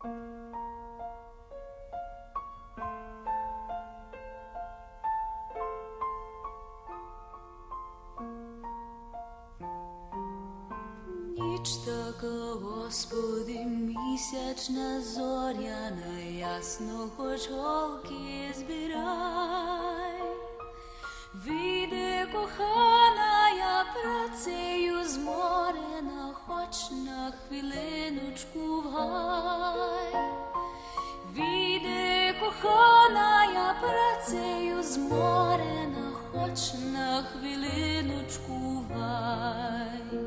Ніч така, Господи, місячна зоряна, ясно хоч голки збирай. Вийде кохана, хвилиночку в гай. Кохана, я працею зморена, хоч на хвилиночку в гай.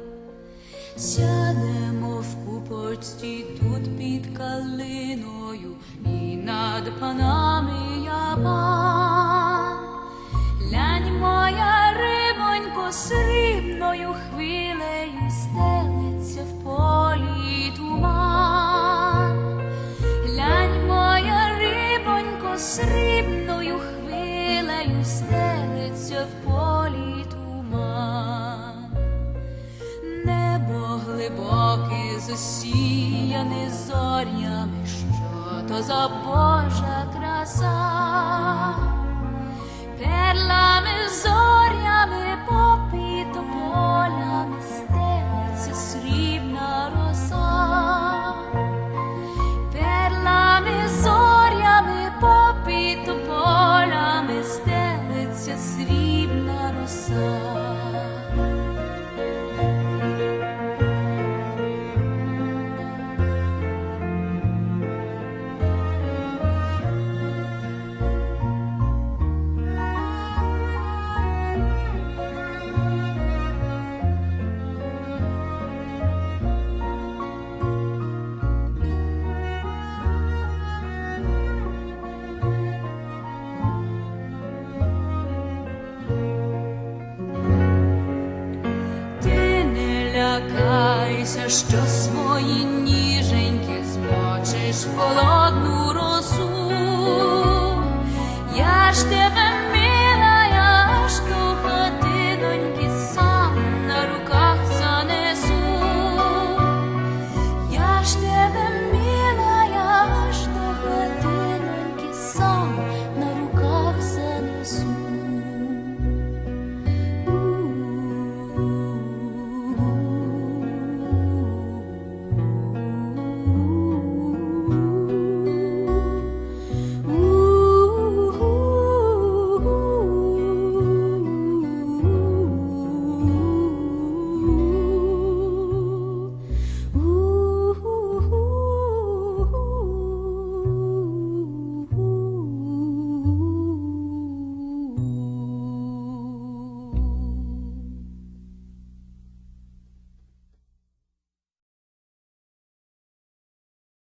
Сядемо в купочці тут під калиною, і над панами срібною хвилею стелиться в полі туман. Небо глибоке, засіяне зорями, що то за Божа краса. Сподівайся, що свої ніженьки змочиш в холодну росу, я ж тебе мила, я ж до хатиноньки сам на руках занесу, я ж тебе мила, я ж до хатиноньки сам.